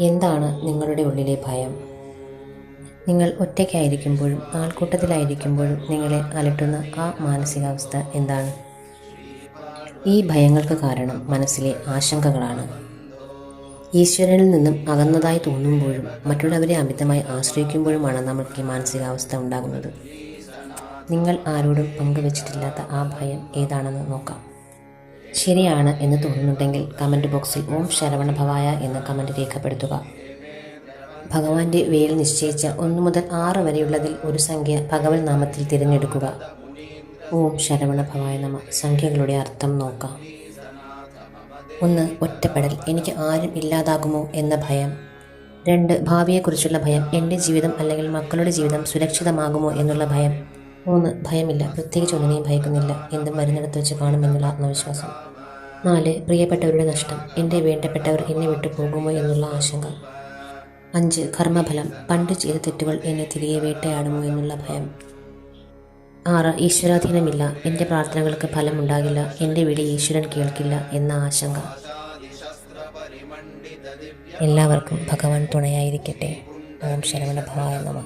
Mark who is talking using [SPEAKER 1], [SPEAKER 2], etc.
[SPEAKER 1] എന്താണ് നിങ്ങളുടെ ഉള്ളിലെ ഭയം? നിങ്ങൾ ഒറ്റയ്ക്കായിരിക്കുമ്പോഴും ആൾക്കൂട്ടത്തിലായിരിക്കുമ്പോഴും നിങ്ങളെ അലട്ടുന്ന ആ മാനസികാവസ്ഥ എന്താണ്? ഈ ഭയങ്ങൾക്ക് കാരണം മനസ്സിലെ ആശങ്കകളാണ്. ഈശ്വരനിൽ നിന്നും അകന്നതായി തോന്നുമ്പോഴും മറ്റുള്ളവരെ അമിതമായി ആശ്രയിക്കുമ്പോഴുമാണ് നമുക്ക് ഈ മാനസികാവസ്ഥ ഉണ്ടാകുന്നത്. നിങ്ങൾ ആരോടും പങ്കുവച്ചിട്ടില്ലാത്ത ആ ഭയം ഏതാണെന്ന് നോക്കാം. ശരിയാണ് എന്ന് തോന്നുന്നുണ്ടെങ്കിൽ കമന്റ് ബോക്സിൽ ഓം ശരവണ ഭവായ എന്ന് കമന്റ് രേഖപ്പെടുത്തുക. ഭഗവാന്റെ വേൽ നിശ്ചയിച്ച ഒന്ന് മുതൽ ആറ് വരെയുള്ളതിൽ ഒരു സംഖ്യ ഭഗവൽ നാമത്തിൽ തിരഞ്ഞെടുക്കുക. ഓം ശരവണ ഭവായ നമ. സംഖ്യകളുടെ അർത്ഥം നോക്കാം. ഒന്ന് ഒറ്റപ്പെടൽ. എനിക്ക് ആരും ഇല്ലാതാകുമോ എന്ന ഭയം. രണ്ട് ഭാവിയെക്കുറിച്ചുള്ള ഭയം. എന്റെ ജീവിതം അല്ലെങ്കിൽ മക്കളുടെ ജീവിതം സുരക്ഷിതമാകുമോ എന്നുള്ള ഭയം. മൂന്ന് ഭയമില്ല. പ്രത്യേകിച്ച് ഒന്നിനെയും ഭയക്കുന്നില്ല. എന്തും മരുന്നെടുത്ത് വെച്ച് കാണുമെന്നുള്ള ആത്മവിശ്വാസം. നാല് പ്രിയപ്പെട്ടവരുടെ നഷ്ടം. എന്റെ വേണ്ടപ്പെട്ടവർ എന്നെ വിട്ടു പോകുമോ എന്നുള്ള ആശങ്ക. അഞ്ച് കർമ്മഫലം. പണ്ട് ചെയ്ത തെറ്റുകൾ എന്നെ തിരികെ വേട്ടയാടുമോ എന്നുള്ള ഭയം. ആറ് ഈശ്വരാധീനമില്ല. എന്റെ പ്രാർത്ഥനകൾക്ക് ഫലമുണ്ടാകില്ല. എന്റെ വിളി ഈശ്വരൻ കേൾക്കില്ല എന്ന ആശങ്ക. എല്ലാവർക്കും ഭഗവാൻ തുണയായിരിക്കട്ടെ. ഓം ശരവണ ഭവായ നമ.